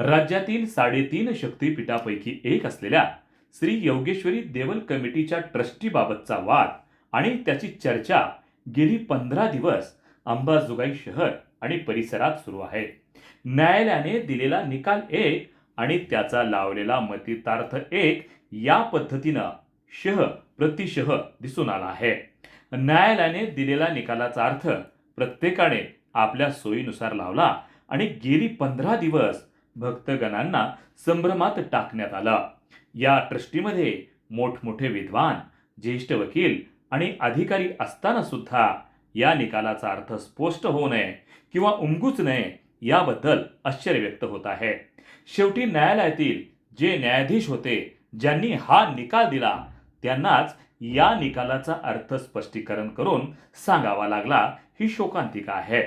राज्यातील साडेतीन शक्तीपीठापैकी एक असलेल्या श्री योगेश्वरी देवल कमिटीच्या ट्रस्टीबाबतचा वाद आणि त्याची चर्चा गेली पंधरा दिवस अंबाजोगाई शहर आणि परिसरात सुरू आहे. न्यायालयाने दिलेला निकाल एक आणि त्याचा लावलेला मतितार्थ एक या पद्धतीनं शह प्रतिशह दिसून आला आहे. न्यायालयाने दिलेला निकालाचा अर्थ प्रत्येकाने आपल्या सोयीनुसार लावला आणि गेली पंधरा दिवस भक्तगणांना संभ्रमात टाकण्यात आलं. या ट्रस्टीमध्ये मोठमोठे विद्वान ज्येष्ठ वकील आणि अधिकारी असताना सुद्धा या निकालाचा अर्थ स्पष्ट होऊ नये किंवा उमगूच नये याबद्दल आश्चर्य व्यक्त होत आहे. शेवटी न्यायालयातील जे न्यायाधीश होते ज्यांनी हा निकाल दिला त्यांनाच या निकालाचा अर्थ स्पष्टीकरण करून सांगावा लागला ही शोकांतिका आहे.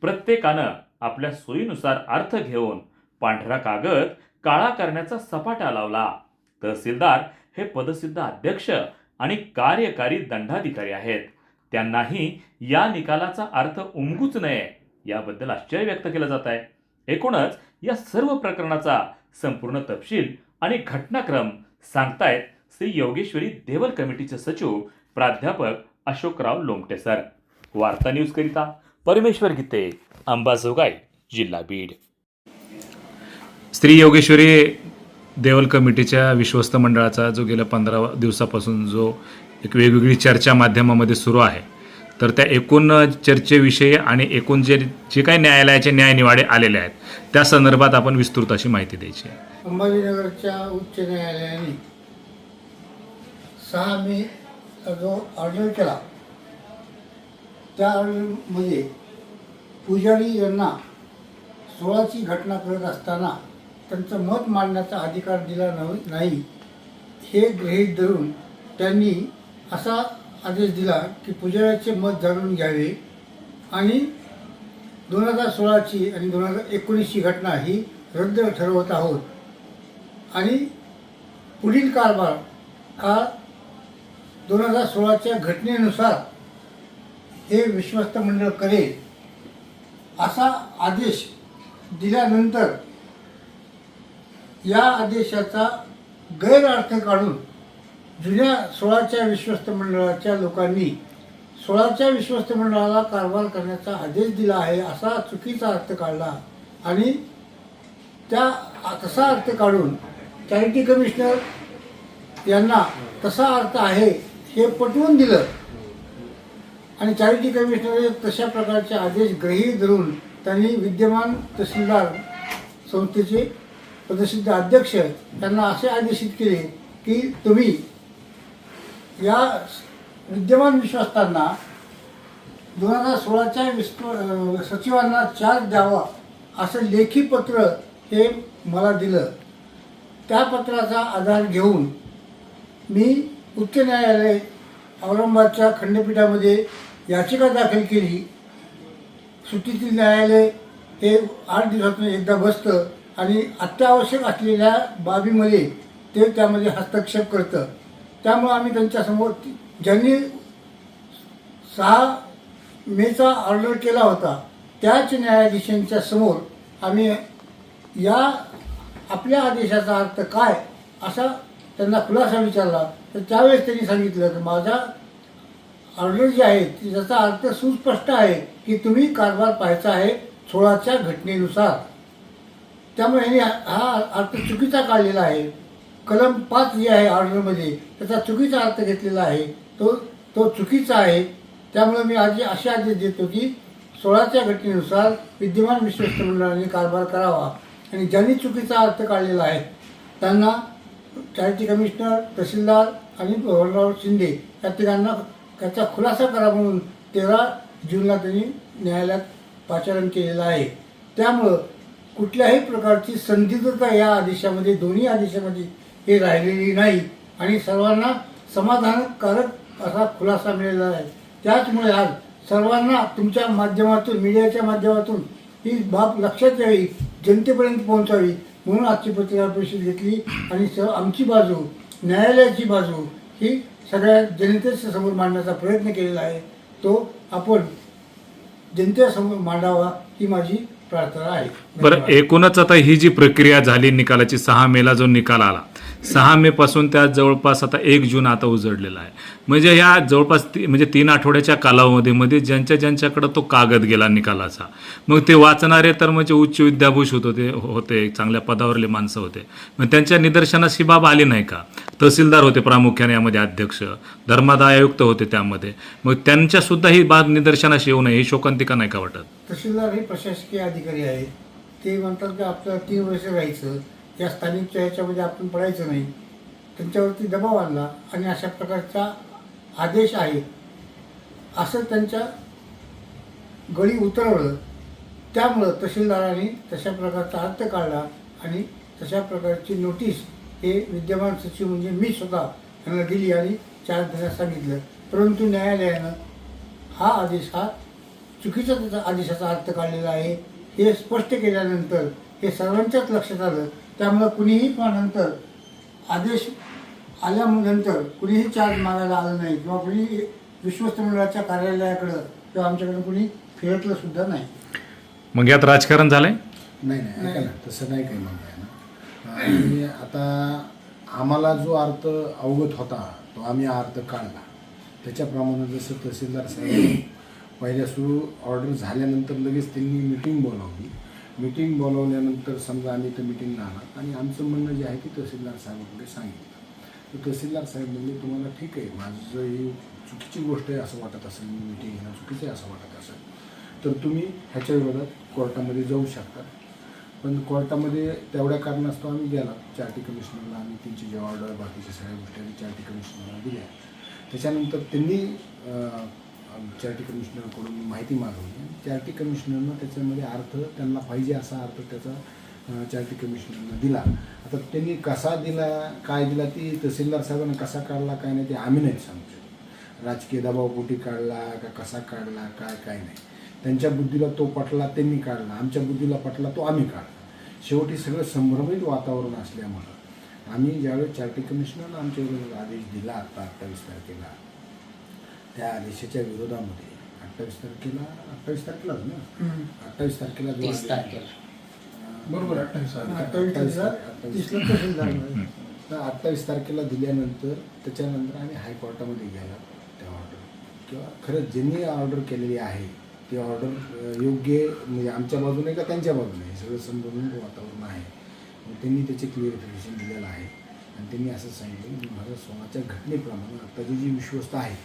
प्रत्येकानं आपल्या सोयीनुसार अर्थ घेऊन पांढरा कागद काळा करण्याचा सपाटा लावला. तहसीलदार हे पदसिद्ध अध्यक्ष आणि कार्यकारी दंडाधिकारी आहेत. त्यांनाही या निकालाचा अर्थ उमगूच नये याबद्दल आश्चर्य व्यक्त केलं जात आहे. एकूणच या सर्व प्रकरणाचा संपूर्ण तपशील आणि घटनाक्रम सांगतायत श्री योगेश्वरी देवल कमिटीचे सचिव प्राध्यापक अशोकराव लोमटे सर वार्ता न्यूज करिता परमेश्वर गीते अंबाजोगाई जिल्हा बीड. स्त्री योगेश्वरी देवल कमिटीच्या विश्वस्त मंडळाचा जो गेल्या पंधरा दिवसापासून जो एक वेगवेगळी चर्चा माध्यमामध्ये सुरू आहे. तर त्या एकूण चर्चेविषयी आणि एकूण जे जे काही न्यायालयाचे न्यायनिवाडे आलेले आहेत त्या संदर्भात आपण विस्तृत अशी माहिती द्यायची आहे. उच्च न्यायालयाने सहा मे जो ऑर्डर केला त्या ऑर्डरमध्ये पुजारी यांना सोळाची घटना करत असताना त्यांचं मत मांडण्याचा अधिकार दिला नाही हे गृहीत धरून त्यांनी असा आदेश दिला की पुजाऱ्याचे मत जाणून घ्यावे. आणि दोन हजार सोळाची आणि दोन हजार एकोणीसची घटना ही रद्द ठरवत आहोत. आणि पुढील कारभार हा दोन हजार सोळाच्या घटनेनुसार हे विश्वस्त मंडळ करेल. असा आदेश दिल्यानंतर या आदेशाचा गैरअर्थ काढून जुन्या सोळाच्या विश्वस्त मंडळाच्या लोकांनी सोळाच्या विश्वस्त मंडळाला कारभार करण्याचा आदेश दिला आहे असा चुकीचा अर्थ काढला. आणि त्या तसा अर्थ काढून चॅरिटी कमिशनर यांना तसा अर्थ आहे हे पटवून दिलं. आणि चॅरिटी कमिशनर तशा प्रकारचे आदेश गृही धरून त्यांनी विद्यमान तहसीलदार संस्थेचे पदसिद्ध अध्यक्ष त्यांना असे आदेशित केले की तुम्ही या विद्यमान विश्वस्तांना दोन हजार सोळाच्या विस्व सचिवांना चार्ज द्यावा असं लेखी पत्र हे मला दिलं. त्या पत्राचा आधार घेऊन मी उच्च न्यायालय औरंगाबादच्या खंडपीठामध्ये याचिका दाखल केली. सुट्टीतील न्यायालय हे आठ दिवसातून एकदा बसतं. आणि अत्यावश्यक असलेल्या बाबीमध्ये ते त्यामध्ये हस्तक्षेप करतं. त्यामुळं आम्ही त्यांच्यासमोर ज्यांनी सहा मेचा ऑर्डर केला होता त्याच न्यायाधीशांच्या समोर आम्ही या आपल्या आदेशाचा अर्थ काय असा त्यांना खुलासा विचारला. तर त्यावेळेस त्यांनी सांगितलं की माझा ऑर्डर जे आहे ती त्याचा अर्थ सुस्पष्ट आहे की तुम्ही कारभार पाहायचा आहे सोळाच्या घटनेनुसार. त्यामुळे यांनी हा- अर्थ चुकीचा काढलेला आहे. कलम पाच जे आहे ऑर्डरमध्ये त्याचा चुकीचा अर्थ घेतलेला आहे. तो तो चुकीचा आहे. त्यामुळे मी आज असे आदेश देतो की सोळाच्या घटनेनुसार विद्यमान विश्वस्त मंडळाने कारभार करावा. आणि ज्यांनी चुकीचा अर्थ काढलेला आहे त्यांना चॅरिटी कमिशनर तहसीलदार आणि भवनराव शिंदे या तिघांना त्याचा खुलासा करा म्हणून तेरा जूनला त्यांनी न्यायालयात पाचारण केलेलं आहे. त्यामुळं कुठल्याही प्रकारची संदिग्धता या आदेशामध्ये दोन्ही आदेशामध्ये हे राहिलेली नाही. आणि सर्वांना समाधानकारक असा खुलासा मिळालेला आहे. त्याचमुळे आज सर्वांना तुमच्या माध्यमातून मीडियाच्या माध्यमातून ही बाब लक्षात यावी जनतेपर्यंत पोहोचावी म्हणून आजची पत्रकार परिषद घेतली. आणि स आमची बाजू न्यायालयाची बाजू ही सगळ्या जनतेच्या समोर मांडण्याचा प्रयत्न केलेला आहे. तो आपण जनतेसमोर मांडावा ही माझी प्रार्थना आहे. बरं एकूणच आता ही जी प्रक्रिया झाली निकालाची सहा मेला जो निकाल आला सहा मे पासून त्या जवळपास आता एक जून आता उजडलेला आहे. म्हणजे ह्या जवळपास ती म्हणजे तीन आठवड्याच्या कालावधीमध्ये ज्यांच्या ज्यांच्याकडं तो कागद गेला निकालाचा मग ते वाचणारे तर म्हणजे उच्च विद्याभूष होत होते होते चांगल्या पदावरले माणसं होते. मग त्यांच्या निदर्शनास ही बाब आली नाही का? तहसीलदार होते प्रामुख्याने यामध्ये अध्यक्ष धर्मादाय आयुक्त होते त्यामध्ये. मग त्यांच्यासुद्धा ही बाब निदर्शनास येऊ नये ही शोकांतिका नाही का वाटत? तहसीलदार हे प्रशासकीय अधिकारी आहेत. ते म्हणतात की आपल्याला तीन वर्ष राहायचं. या स्थानिकच्या ह्याच्यामध्ये आपण पडायचं नाही. त्यांच्यावरती दबाव आणला आणि अशा प्रकारचा आदेश आहे. असं त्यांच्या गळी उतरवलं. त्यामुळं तहसीलदारांनी तशा प्रकारचा अर्थ काढला आणि तशा प्रकारची नोटीस हे विद्यमान सचिव म्हणजे मी स्वतः त्यांना दिली आणि चार दिवसात सांगितलं. परंतु न्यायालयानं हा आदेश हा चुकीचा त्याचा आदेशाचा अर्थ काढलेला आहे. हे स्पष्ट केल्यानंतर हे सर्वांच्याच लक्षात आलं त्यामुळं कुणीही पण नंतर आदेश आल्यानंतर कुणीही चार्ज मागायला आलं नाही किंवा कुणी विश्वस्त मंडळाच्या कार्यालयाकडं किंवा आमच्याकडं कुणी फिरकलं सुद्धा नाही. मग यात राजकारण झालंय? नाही नाही ऐका ना तसं नाही काही म्हणताय ना. आणि आता आम्हाला जो अर्थ अवगत होता तो आम्ही अर्थ काढला. त्याच्याप्रमाणे जसं तहसीलदार साहेब पहिल्या सुरू ऑर्डर झाल्यानंतर लगेच त्यांनी मिटिंग बोलावली. मिटिंग बोलवल्यानंतर समजा आम्ही तर मिटिंगला आलात आणि आमचं म्हणणं जे आहे ते तहसीलदार साहेबांकडे सांगितलं. तर तहसीलदार साहेब म्हणजे तुम्हाला ठीक आहे माझं ही चुकीची गोष्ट आहे असं वाटत असेल मिटिंग घेणं चुकीचं आहे असं वाटत असेल तर तुम्ही ह्याच्या विरोधात कोर्टामध्ये जाऊ शकता. पण कोर्टामध्ये तेवढ्या कारणास्तव आम्ही गेला. चार्टी कमिशनरला आम्ही त्यांची जे ऑर्डर बाकीच्या सगळ्या गोष्टी आम्ही चार्टी कमिशनरला दिल्या. त्याच्यानंतर त्यांनी चार्टी कमिशनरकडून माहिती मागवली. चार्टी कमिशनरनं त्याच्यामध्ये अर्थ त्यांना पाहिजे असा अर्थ त्याचा चार्टी कमिशनरनं दिला. आता त्यांनी कसा दिला काय दिला ती तहसीलदार साहेबांना कसा काढला काय नाही ते आम्ही नाही सांगू राजकीय राजकीय दबावपोटी काढला का कसा काढला काय काय नाही. त्यांच्या बुद्धीला तो पटला त्यांनी काढला. आमच्या बुद्धीला पटला तो आम्ही काढला. शेवटी सगळं संभ्रमित वातावरण असल्यामुळं आम्ही ज्यावेळेस चार्टी कमिशनरनं आमच्या आदेश दिला आता अठ्ठावीस तारखेला त्या आदेशाच्या विरोधामध्ये. अठ्ठावीस तारखेला अठ्ठावीस तारखेलाच ना? अठ्ठावीस तारखेला जो तीस आदेश- तारखेला. बरोबर अठ्ठावीस अठ्ठावीस तारखेला तीसला तर अठ्ठावीस तारखेला दिल्यानंतर त्याच्यानंतर आम्ही हायकोर्टामध्ये गेला त्या ऑर्डर किंवा खरंच ज्यांनी ऑर्डर केलेली आहे ती ऑर्डर योग्य म्हणजे आमच्या बाजूने का त्यांच्या बाजूने? हे सगळं समजून वातावरण आहे. मग त्यांनी त्याचे क्लिअरिफिकेशन दिलेलं आहे. आणि त्यांनी असं सांगितलं की माझ्या स्वतःच्या घटनेप्रमाणे आत्ताची जी विश्वस्त आहे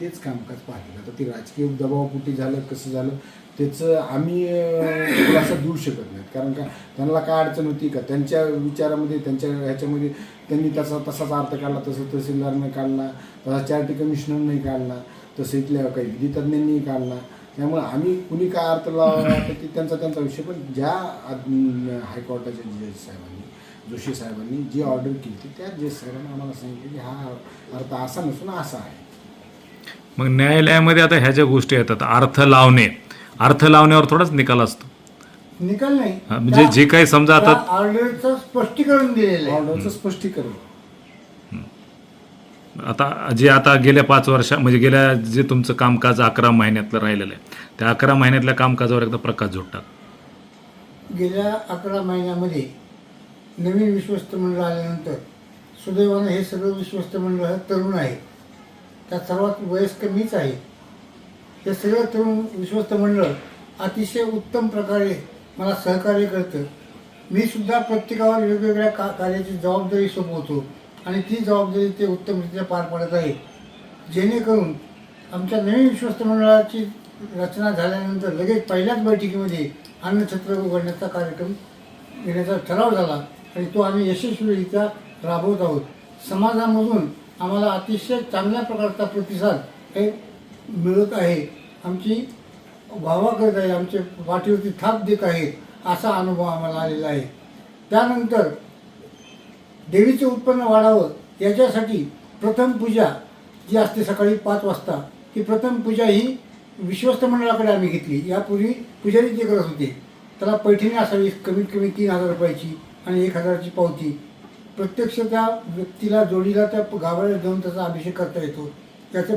तेच कामकाज पाहिलं. आता ते राजकीय दबावपोटी झालं कसं झालं त्याचं आम्ही असं खुलासा देऊ शकत नाहीत. कारण का त्यांना काय अडचण होती का? त्यांच्या विचारामध्ये त्यांच्या ह्याच्यामध्ये त्यांनी तसा तसाच अर्थ काढला तसं तहसीलदारने काढला तसा चार्टी कमिशनरने काढला तसं इथल्या काही विधी तज्ज्ञांनी काढला. त्यामुळे आम्ही कुणी काय अर्थ लावला तर ते त्यांचा त्यांचा विषय. पण ज्या हायकोर्टाच्या जज साहेबांनी जोशी साहेबांनी जी ऑर्डर केली होती त्या जज साहेबांनी आम्हाला सांगितलं की हा अर्थ असा नसून असा आहे. मग न्यायालयामध्ये आता ह्या ज्या गोष्टी येतात अर्थ लावणे अर्थ लावण्यावर थोडाच निकाल असतो. निकाल नाही. हा, म्हणजे जे काही समजा आता ऑर्डरचं स्पष्टीकरण दिलेलं आहे. ऑर्डरचं स्पष्टीकरण. आता जे आता गेल्या पाच वर्षा म्हणजे गेल्या जे तुमचं कामकाज अकरा महिन्यातलं राहिलेलं आहे त्या अकरा महिन्यातल्या कामकाजावर एकदा प्रकाश जोडतात गेल्या अकरा महिन्यामध्ये नवीन विश्वस्त मंडळ आल्यानंतर सुदैवानं हे सगळं विश्वस्त मंडळ हे तरुण आहे त्यात सर्वात वयस्क मीच आहे. हे सगळं तरुण विश्वस्त मंडळ अतिशय उत्तम प्रकारे मला सहकार्य करतं. मी सुद्धा प्रत्येकावर वेगवेगळ्या का कार्याची जबाबदारी सोपवतो आणि ती जबाबदारी ते उत्तमरित्या पार पाडत आहे जेणेकरून आमच्या नवीन विश्वस्त मंडळाची रचना झाल्यानंतर लगेच पहिल्याच बैठकीमध्ये अन्नछत्र उघडण्याचा कार्यक्रम घेण्याचा ठराव झाला आणि तो आम्ही यशस्वीरित्या राबवत आहोत. समाजामधून आम्हाला अतिशय चांगल्या प्रकारचा प्रतिसाद हे मिळत आहे. आमची वावा करत आहे आमचे पाठीवरती थाप देत आहेत असा अनुभव आम्हाला आलेला आहे. त्यानंतर देवीचं उत्पन्न वाढावं याच्यासाठी प्रथम पूजा जी असते सकाळी पाच वाजता ती प्रथम पूजा ही विश्वस्त मंडळाकडे आम्ही घेतली. यापूर्वी पुजारी जे करत होते त्याला पैठणी असावी कमीत कमी तीन हजार रुपयाची आणि एक हजाराची पावती. प्रत्यक्ष त्या व्यक्तीला जोडीला त्या गावाला जाऊन त्याचा अभिषेक करता येतो. त्याचं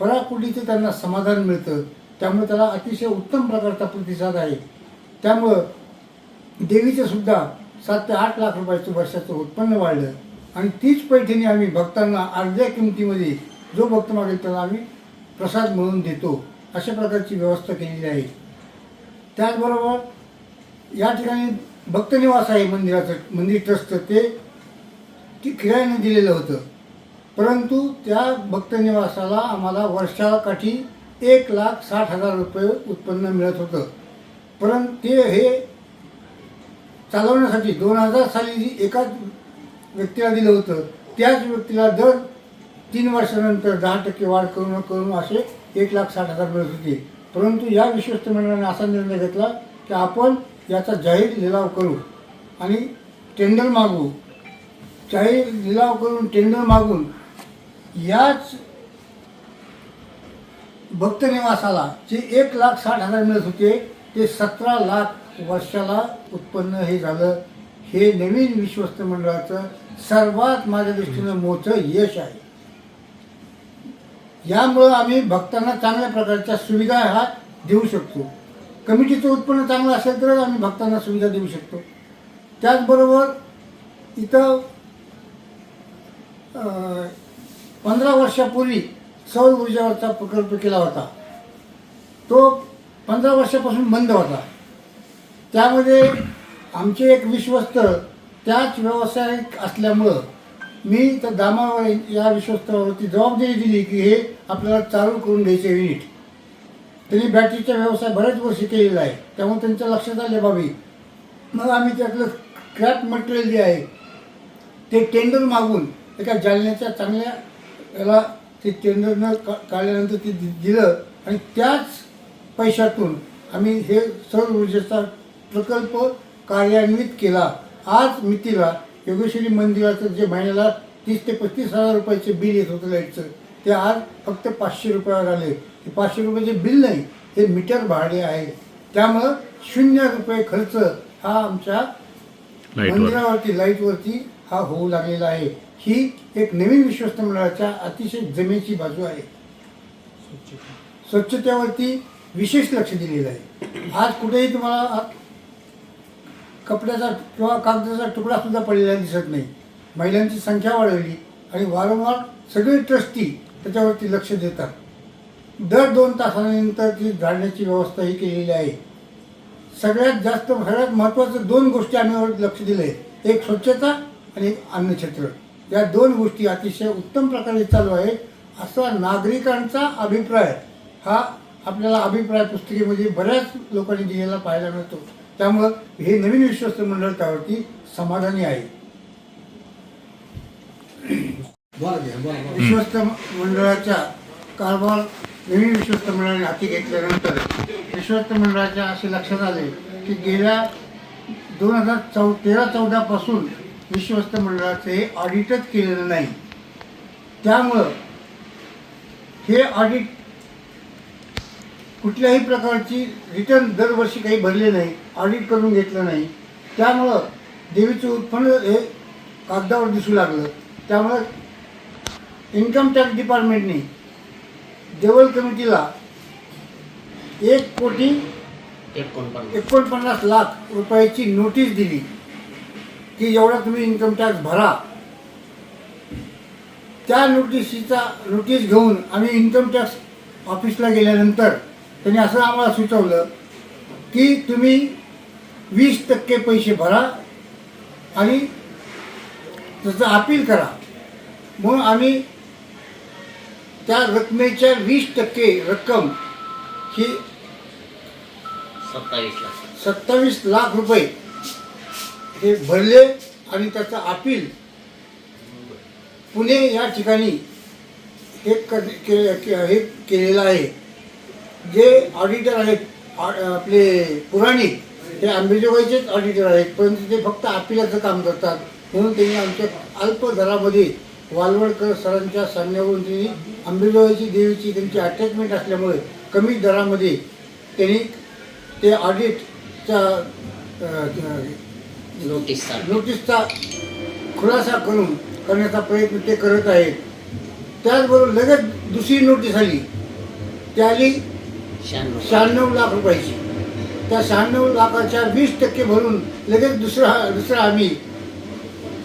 पराकुटीचं त्यांना समाधान मिळतं. त्यामुळे त्याला अतिशय उत्तम प्रकारचा प्रतिसाद आहे. त्यामुळं देवीचं सुद्धा सात ते आठ लाख रुपयाचं वर्षाचं उत्पन्न वाढलं. आणि तीच पैठणी आम्ही भक्तांना अर्ध्या किमतीमध्ये जो भक्त मागेल त्याला आम्ही प्रसाद म्हणून देतो. अशा प्रकारची व्यवस्था केलेली आहे. त्याचबरोबर या ठिकाणी भक्तनिवास आहे मंदिराचं मंदिर ट्रस्टचं. ते ती किरायाने दिलेलं होतं. परंतु त्या भक्तनिवासाला आम्हाला वर्षाकाठी एक लाख साठ हजार रुपये उत्पन्न मिळत होतं. परंतु ते हे चालवण्यासाठी दोन हजार साली जी एकाच व्यक्तीला दिलं होतं. त्याच व्यक्तीला दर तीन वर्षानंतर दहा टक्के वाढ करून करून असे एक लाख साठ हजार मिळत होते. परंतु या विश्वस्त मंडळाने असा निर्णय घेतला की आपण याचा जाहीर लिलाव करू आणि टेंडर मागू जाहीर लिलाव करून टेंडर मागून याच भक्तनिवासाला जे एक लाख साठ हजार मिळत होते ते सतरा लाख वर्षाला उत्पन्न हे झालं. हे नवीन विश्वस्त मंडळाचं सर्वात माझ्या दृष्टीनं मोठं यश आहे. यामुळं आम्ही भक्तांना चांगल्या प्रकारच्या सुविधा ह्या देऊ शकतो. कमिटीचं उत्पन्न चांगलं असेल तरच आम्ही भक्तांना सुविधा देऊ शकतो. त्याचबरोबर इथं पंधरा वर्षापूर्वी सौर ऊर्जावरचा प्रकल्प केला होता. तो पंधरा वर्षापासून बंद होता. त्यामध्ये आमचे एक विश्वस्त त्याच व्यवसायिक असल्यामुळं मी त्या दामावर या विश्वस्तावरती जबाबदारी दिली की हे आपल्याला चालू करून घ्यायचे युनिट त्यांनी बॅटरीचा व्यवसाय बरेच वर्ष केलेला आहे. त्यामुळे त्यांच्या लक्षात आले बाबी. मग आम्ही त्यातलं क्रॅप मटेरियल जे आहे ते टेंडर मागून एका जालन्याच्या चांगल्या याला ते टेंडरनं का काढल्यानंतर ते दि- दिलं आणि त्याच पैशातून आम्ही हे सौर ऊर्जेचा प्रकल्प कार्यान्वित केला. आज मितीला योगेश्वरी मंदिराचं जे महिन्याला तीस ते पस्तीस हजार रुपयाचे बिल येत होतं लाईटचं ते आज फक्त पाचशे रुपयावर आले. हे पाचशे रुपयाचे बिल नाही हे मीटर भाडे आहे. त्यामुळं शून्य रुपये खर्च हा आमच्या लाईटवर. मंदिरावरती लाईटवरती हा होऊ लागलेला आहे. ही एक नवीन विश्वस्त मंडळाच्या अतिशय जमेची बाजू आहे. स्वच्छतेवरती विशेष लक्ष दिलेलं आहे. आज कुठेही तुम्हाला कपड्याचा किंवा कागदाचा तुकडा सुद्धा पडलेला दिसत नाही. महिलांची संख्या वाढवली आणि वारंवार सगळे ट्रस्टी त्याच्यावरती लक्ष देतात. दर दोन तासानंतर ती झाडण्याची व्यवस्था ही केलेली आहे. सगळ्यात जास्त सगळ्यात महत्त्वाचं दोन गोष्टी आम्ही लक्ष दिलं आहे एक स्वच्छता आणि एक अन्नछत्र. या दोन गोष्टी अतिशय उत्तम प्रकारे चालू आहेत. असा नागरिकांचा अभिप्राय हा आपल्याला अभिप्राय पुस्तिकेमध्ये बऱ्याच लोकांनी दिलेला पाहायला मिळतो. त्यामुळं हे नवीन विश्वस्त मंडळ त्यावरती समाधानी आहे. विश्वस्त मंडळाच्या कारभार नवीन विश्वस्त मंडळाने हाती घेतल्यानंतर विश्वस्त मंडळाच्या असे लक्षात आले की गेल्या दोन हजार चौ तेरा चौदापासून विश्वस्त मंडळाचं हे ऑडिटच केलेलं नाही. त्यामुळं हे ऑडिट कुठल्याही प्रकारची रिटर्न दरवर्षी काही भरले नाही ऑडिट करून घेतलं नाही. त्यामुळं देवीचं उत्पन्न हे कागदावर दिसू लागलं. त्यामुळं इन्कम टॅक्स डिपार्टमेंटने देवल कमिटीला एक कोटी एकोणपन्नास. लाख रुपयाची नोटीस दिली. की एवढा तुम्ही इन्कम टॅक्स भरा. त्या नोटिसीचा नोटीस घेऊन आम्ही इन्कम टॅक्स ऑफिसला गेल्यानंतर त्यांनी असं आम्हाला सुचवलं की तुम्ही वीस टक्के पैसे भरा आणि त्याचं अपील करा. म्हणून आम्ही त्या रकमेच्या वीस टक्के रक्कम ही सत्तावीस लाख रुपये हे भरले आणि त्याचं अपील पुणे या ठिकाणी हे क के- हे केलेलं आहे. जे ऑडिटर आहेत आ- आपले पुराणिक ते आंबेजोगाईचेच ऑडिटर आहेत परंतु ते फक्त अपिलाचं काम करतात. म्हणून त्यांनी आमच्या अल्प दरामध्ये वालवडकर सरांच्या सांगण्यावरून त्यांनी अंबेजोगाईची देवीची त्यांची अटॅचमेंट असल्यामुळे कमी दरामध्ये त्यांनी ते ऑडिटच्या नोटीसचा. नोटीसचा खुलासा करून करण्याचा प्रयत्न ते करत आहेत. त्याचबरोबर लगेच दुसरी नोटीस आली. ती आली शहाण्णव शहाण्णव लाख रुपयाची. त्या शहाण्णव लाखाच्या वीस टक्के भरून लगेच दुसरा दुसरा आम्ही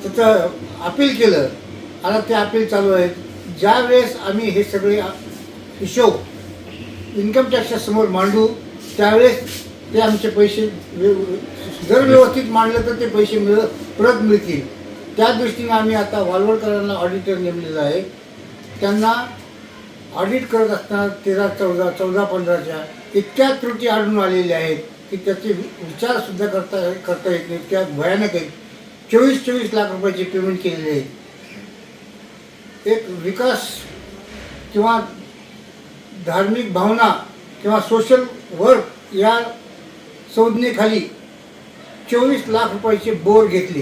त्याचं अपील केलं. आता ते अपील चालू आहे ज्या वेळेस आम्ही हे सगळे हिशोब इन्कम टॅक्सच्या समोर मांडू त्यावेळेस ते आमचे पैसे जर व्यवस्थित मांडलं तर ते पैसे मिळ परत मिळतील. त्या दृष्टीने आम्ही आता वालवडकरांना ऑडिटर नेमलेलं आहे. त्यांना ऑडिट करत असताना तेरा चौदा चौदा पंधराच्या इतक्या त्रुटी आढळून आलेल्या आहेत की त्याचे विचारसुद्धा करता करता येत नाही त्या भयानक आहेत. चोवीस चोवीस लाख रुपयाचे पेमेंट केलेले आहेत. एक विकास किंवा धार्मिक भावना किंवा सोशल वर्क या संज्ञेखाली चोवीस लाख रुपयाचे बोर घेतले.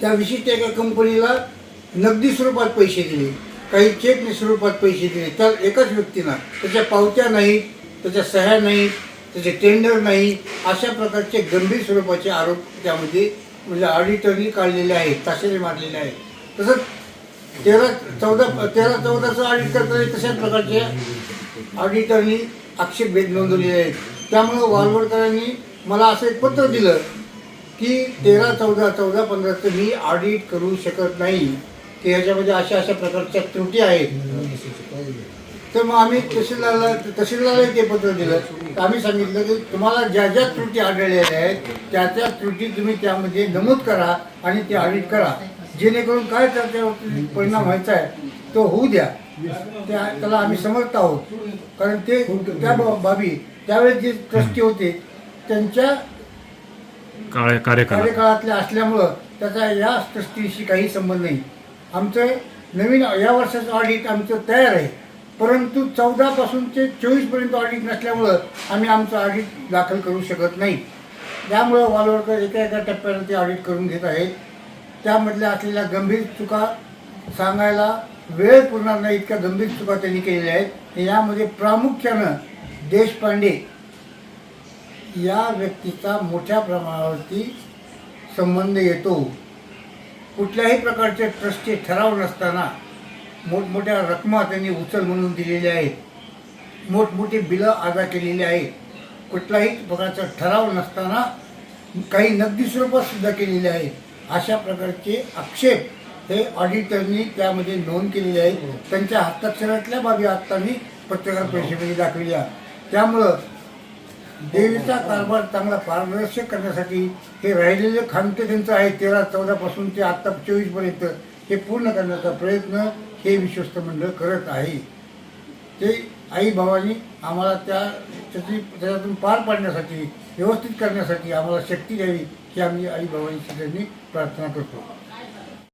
त्या विशिष्ट एका कंपनीला नगदी स्वरूपात पैसे दिले काही चेक स्वरूपात पैसे दिले. तर एकाच व्यक्तीनं त्याच्या पावत्या नाहीत त्याच्या सह्या नाहीत त्याचे टेंडर नाही अशा प्रकारचे गंभीर स्वरूपाचे आरोप त्यामध्ये म्हणजे ऑडिटरनी काढलेले आहेत ताशेरे मारलेले आहेत. तसंच तेरा चौदा तेरा चौदाचं ऑडिट करताना तशाच प्रकारचे ऑडिटरनी आक्षेप भेट नोंदवलेले आहेत. त्यामुळं वालवडकरांनी मला असं एक पत्र दिलं की तेरा चौदा चौदा पंधराचं मी ऑडिट करू शकत नाही. की ह्याच्यामध्ये अशा अशा प्रकारच्या त्रुटी आहेत. तर मग आम्ही तहसीलदारला तहसीलदारला ते पत्र दिलं. तर आम्ही सांगितलं की तुम्हाला ज्या ज्या त्रुटी आढळलेल्या आहेत त्या त्या त्रुटी तुम्ही त्यामध्ये नमूद करा आणि ते ऑडिट करा. जेणेकरून काय त्याच्यावर परिणाम व्हायचा आहे तो होऊ द्या. त्या त्याला आम्ही समजत आहोत. कारण ते त्या बा- बाबी त्यावेळेस जे ट्रस्टी होते त्यांच्या काळ कार्यकाळ कार्यकाळातल्या असल्यामुळं त्याचा या ट्रस्टीशी काही संबंध नाही. आमचं नवीन या वर्षाचं ऑडिट आमचं तयार आहे. परंतु चौदापासून ते चोवीसपर्यंत ऑडिट नसल्यामुळं आम्ही आमचं ऑडिट दाखल करू शकत नाही. त्यामुळं वालवडकर एका एका टप्प्यानं ते ऑडिट करून घेत आहेत. त्यामधल्या असलेल्या गंभीर चुका सांगायला वेळ पुरणार नाही इतक्या गंभीर चुका त्यांनी केलेल्या आहेत. यामध्ये प्रामुख्यानं देशपांडे या व्यक्तीचा मोठ्या प्रमाणावरती संबंध येतो. कुठल्याही प्रकारचे ट्रस्टचे ठराव नसताना मोठमोठ्या रकमा त्यांनी उचल म्हणून दिलेल्या आहेत. मोठमोठी बिलं अदा केलेली आहेत. कुठलाही प्रकारचा ठराव नसताना काही नगदी स्वरूपात सुद्धा केलेले आहेत. अशा प्रकारचे आक्षेप हे ऑडिटरनी त्यामध्ये नोंद केलेले आहेत. त्यांच्या हस्ताक्षरातल्या बाबी आत्ता मी पत्रकार परिषदेमध्ये दाखविल्या. त्यामुळं देवीचा कारभार चांगला पारदर्शक करण्यासाठी हे राहिलेले खांते त्यांचं आहे तेरा चौदापासून ते आत्ता चोवीसपर्यंत हे पूर्ण करण्याचा प्रयत्न हे विश्वस्त मंडळ करत आहे. ते आई भावानी आम्हाला त्या त्याची त्याच्यातून पार पाडण्यासाठी व्यवस्थित करण्यासाठी आम्हाला शक्ती द्यावी ही आम्ही आई भावांची त्यांनी प्रार्थना करतो.